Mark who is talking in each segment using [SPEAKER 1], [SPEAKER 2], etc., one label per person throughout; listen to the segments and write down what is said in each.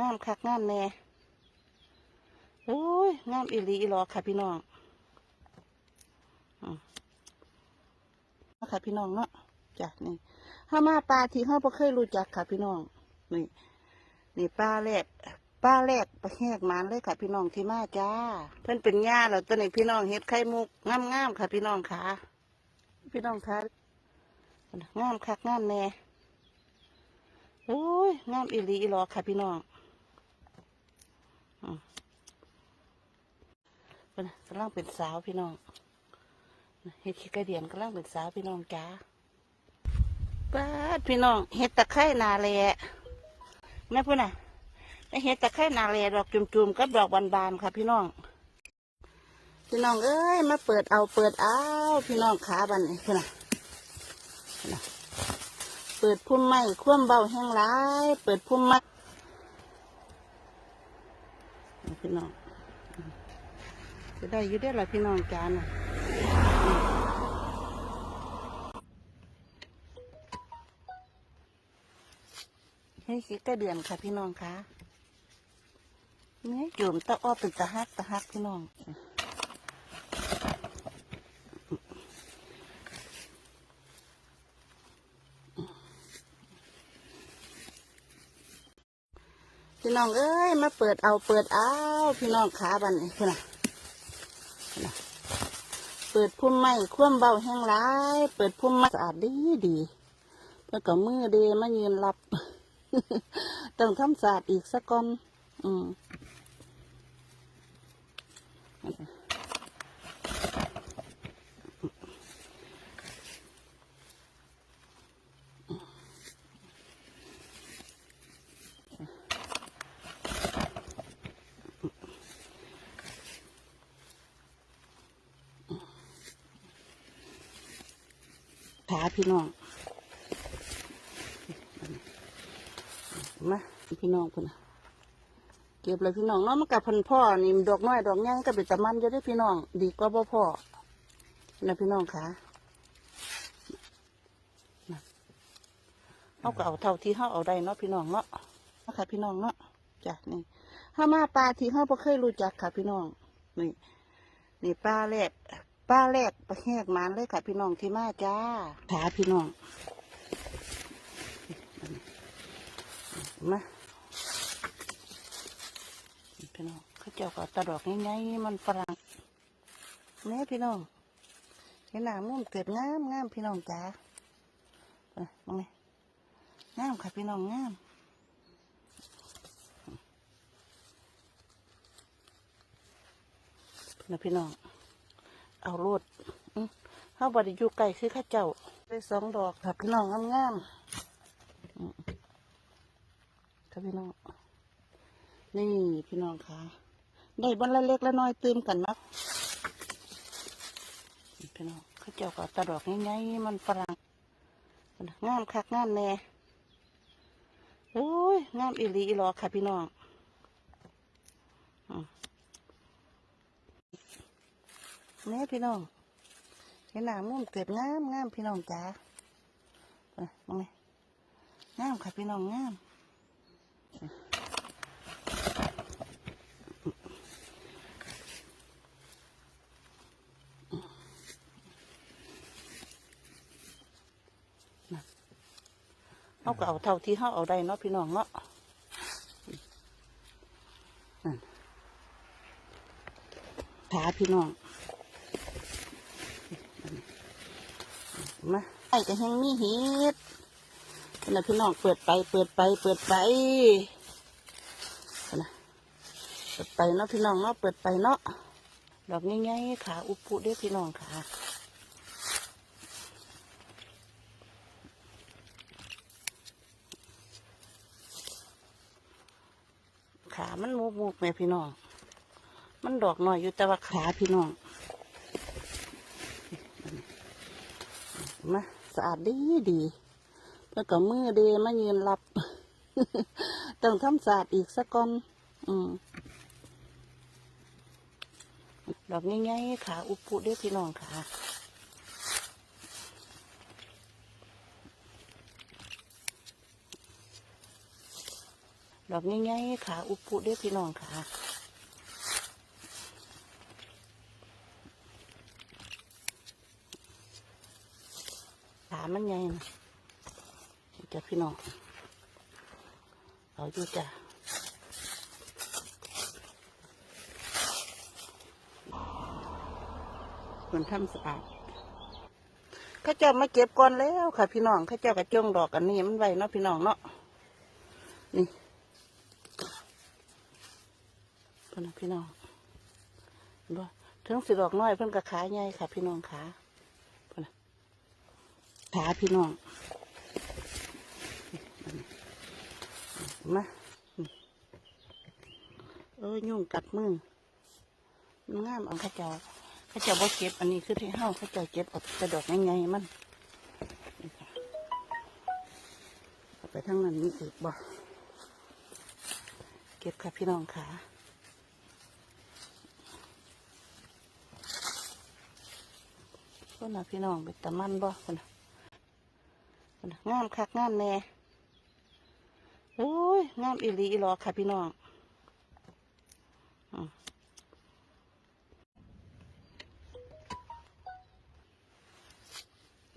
[SPEAKER 1] งามคักงามแน่โอ้ยงามอีลีอีหลอค่ะพี่น้องอืมเอาค่ะพี่น้องเนาะจ้ะนี่ถ้ามาปลาที่เขาบ่เคยรู้จักค่ะพี่น้องนี่นี่ปลาแรกปลาแรกปลาแหกมันเลยค่ะ พี่น้องที่มาจ้า เพิ่อนเป็นญาแล้วตัวนี้พี่น้องเฮ็ดไข่มุกงามๆค่ะ พี่น้องค่ะ พี่น้องคะงามคักงามแน่ โอ้ยงามอีหลีอีหลอค่ะพี่น้องอืมเพิ่นกำลังเป็นสาวพี่น้องเฮ็ดขี้กระเดียนกำลังเป็นสาวพี่น้องจ้าป้าพี่น้องเฮ็ดตะไคร่นาแลแม่พุ่นน่ะเฮ็ดตะไคร่นาแลดอกจุ่มๆกับดอกบานๆค่ะ พี่น้อง พี่น้องเอ้ยมาเปิดเอาเปิดเอาพี่น้องขาบันนี่พี่น้องพี่น้อง เปิดพุ่มไม้คว่ำเบาแห้งร้าย เปิดพุ่มไม้พี่น้องจะได้ยืดได้หรอพี่น้องจานน่ะให้คิดก็เดือนค่ะพี่น้องคะเนี่ยจุ่มตะอ้อเป็นตะฮักตะฮักพี่น้อง น้องเอ้ยมาเปิดเอาเปิดเอาพี่น้องขาบันนี่พี่น้องพี่น้องเปิดพุ่มไม้คว่ำเบาแห้งร้าย เปิดพุ่มไม้สะอาดดีดีเพื่อกับมือเดมายืนรับ ต้องทำสะอาดอีกสักก่อน อืมาพี่น้องมาพี่น้องคนน่ะเก็บเลยพี่น้องเนาะมันกับพันพ่อนี่ดอกน้อยดอกใหญ่ก็เป็นตะมันจะได้พี่น้อง ดีกว่าบ่พ่อนะพี่น้องขาน่ะเอาก็เอาเท่าที่เขาเอาได้เนาะพี่น้องเนาะเอาค่ะพี่น้องเนาะจ้ะนี่ถ้ามาปลาที่เขาบ่เคยรู้จักค่ะ พี่น้องนี่นี่ปลาแรก ปลาแรกปแหกมันเลยค่ะ พี่น้องที่มาจ้าขาพี่น้องมาพี่น้องเขาเจ้าก็ตะดอกง่ายๆมันฝรั่งเนี่ยพี่น้องเห็นหน้ามุ่มเกิดงามงามพี่น้องจ้าไปมองนี่งามค่ะพี่น้องงามนะพี่น้อง เอาโลดอื้อเฮาบไดิยูไกลคือข้าเจ้าได้สองดอกค่ะพี่น้องงามๆอื้อค่ะพี่น้อง นี่พี่น้องค่ะ ได้บนละเล็กละน้อยเติมกันนะพี่น้องข้าเจ้าก็ตะดอกง่ายๆมันฝรั่งงามคักงามแน่โอ้ยงามอีหลีอีหลอค่ะพี่น้องอ นี่พี่น้องเห็นหน้ามุ่มเกิดงามงามพี่น้องจ้าไปมองนี่งามค่ะพี่น้องงามเอาก็เอาเท่าที่เขาเอาได้เนาะพี่น้องเนาะขาพี่น้อง มาไอ้ก็ยังมีเห็ดนะพี่น้องเปิดไป เปิดไป เปิดไปนะเปิดไปเนาะพี่น้องเนาะเปิดไปเนาะดอกง่ายๆขาอุปุเด้พี่น้องขาขามันมุกมุกๆแม่พี่น้อง มันดอกหน่อยอยู่แต่ว่าขาพี่น้อง มาสะอาดดีดีแล้วก็มือเดมายืนรับต้องทำสะอาดอีกสักก่อนอืมดอกง่ายๆขาอุปุเด้อพี่น้องขาดอกง่ายๆขาอุปุเด้อพี่น้องขา มันใหญ่นะจ้ะพี่น้องเอาอยู่จ้ะคนทำสะอาดข้าเจ้ามาเก็บก่อนแล้วค่ะ พี่น้องข้าเจ้ากระจงดอกอันนี้มันไวเนาะพี่น้องเนาะนี่พี่น้องเห็นบ่ถึงสิดอกน้อยเพิ่นก็ขาใหญ่ค่ะ พี่น้องขา ขาพี่น้องมาเออยุ่งกัดมือมันงามเอาเข้าเจ้าเขาเจะบ่เก็บ อันนี้คือที่เฮาเขาเจะเก็บเอาแต่ดอกง่ายๆมันนี่ค่ะเอาไปทั้งนั้นนี่อีกบ่เก็บค่ะพี่น้องค่ะคนน่ะพี่น้องเป็นตะมันบ่นน่ะคนน่ะ งามคักงามแน่โอ้ยงามอีลีอีหลอค่ะพี่น้องอืม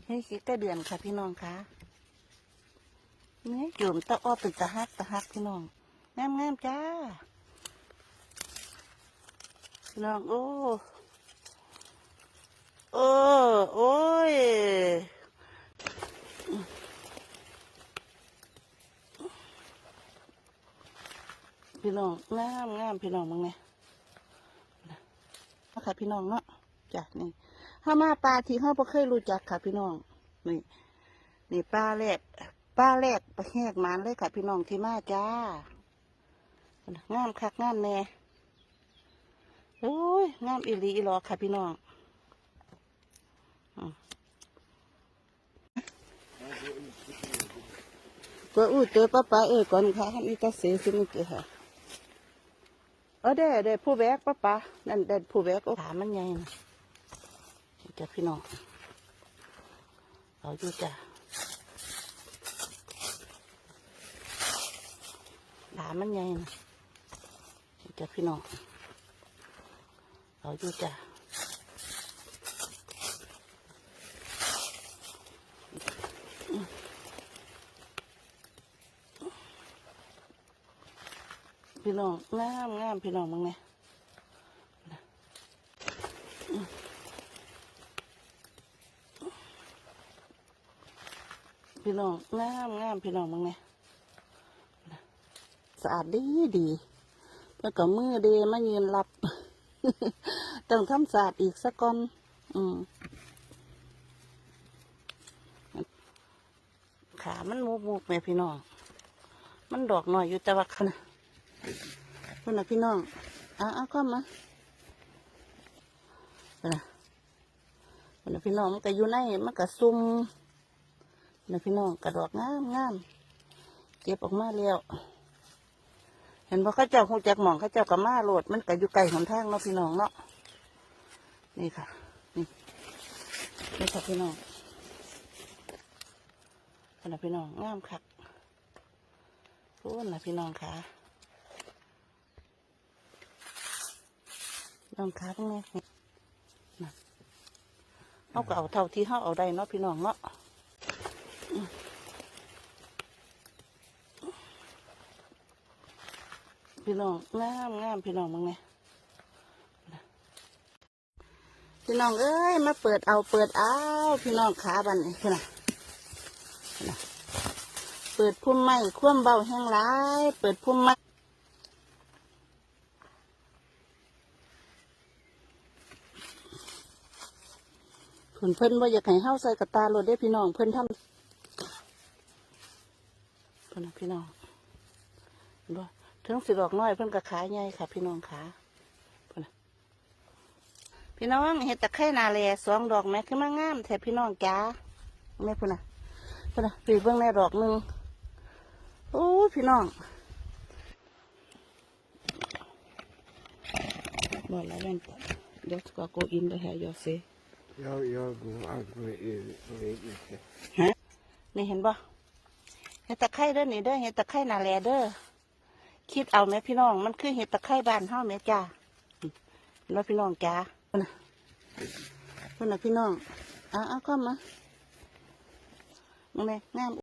[SPEAKER 1] นี่คิดแต่เดือนค่ะพี่น้องคะนี่จุ่มตะอ้อเป็นตะฮักตะฮักพี่น้องงามงามจ้าพี่น้องโอ้ โอ้ โอ้ย พี่น้องงามงามพี่น้องมึงเนี่ยนะค่ะพี่น้องเนาะจ้ะนี่ถ้ามาปลาที่เขาบ่เคยรู้จักค่ะ พี่น้องนี่นี่ปลาแรกปลาแรกปลาแหกมันเลยค่ะ พี่น้องที่มาจ้างามคักงามแน่โอ้ยงามอีหลีอีหลอค่ะ พี่น้องตัวอู้เจอป้าป้าเอ้ยก่อนค่ะอันนี้ก็เสียสิมันเจอค่ะ เออเด้เด้ผู้แบกป้าป้านั่นเด้ผู้แบกโอ้ขามันใหญ่นะจ้ะพี่น้องเอาอยู่จ้ะหลานมันใหญ่นะจ้ะพี่น้องเอาอยู่จ้ะ พี่น้องงามงามพี่น้องมึงเนี่ยพี่น้องงามงามพี่น้องมึงเนี่ยสะอาดดีดีแล้วก็มือเดมายืนรับต้องทำสะอาดอีกสักก่อนอืมขามันมุกมุกแม่พี่น้อง มันดอกหน่อยอยู่แต่ว่าขนาด คนน่ะพี่น้องอะอะก็มานะคนน่ะพี่น้องมันก็อยู่ในมันก็ซุ่มนะพี่น้องกระดอกงามงามเก็บออกมาแล้วเห็นว่าเขาเจ้าคงจักหมองเขาเจ้ากับมาโหลดมันก็อยู่ไกลหนทางเนาะพี่น้องเนาะนี่ค่ะ นี่นี่ค่ะพี่น้องขนาดพี่น้องงามคักพูดนะพี่น้องค่ะ น้องขาตรงนี้นะเอาก็เอาเท่าที่เขาเอาได้เนาะพี่น้องเนาะพี่น้องงามงามพี่น้องมึงเนี่ยพี่น้องเอ้ยมาเปิดเอาเปิดเอาพี่น้องขาบันนี่พี่น้องพี่น้องเปิดพุ่มไม้คว่ำเบาแห้งร้าย เปิดพุ่มไม้ เพิ่นเพิ่นว่าอยากให้เฮาใส่กระตาโลดได้พี่น้อง เพิ่นทำเพิ่นน่ะพี่น้องเห็นบ่ถึงสิดอกน้อยเพิ่นก็ขาใหญ่ค่ะ พี่น้องขาเพุ่นน่ะพี่น้องเห็ดตะไคร่นาแลสองดอกแม่ขึ้นมางามแถบพี่น้องจ้าแม่เพุ่นน่ะพุ่นน่ะปีเบื้องในดอกหนึ่งโอ้พี่น้องบอกแล้วเดี๋ยวก็โกอินไปหายอเซ
[SPEAKER 2] Jag, jag går aldrig ut.
[SPEAKER 1] ฮะนี่เห็นบ่เห็ดตะไคร่เด้อนี่เด้อเห็ดตะไคร่นาแลเด้อคิดเอาแม่พี่น้องมันคือเห็ดตะไคร้บ้านเฮาแม่จ้าอืมเห็นว่พี่น้องจ้าเพิ่นน่ะเพิ่นน่ะพี่น้องอะเอาเข้ามามึงไงงาม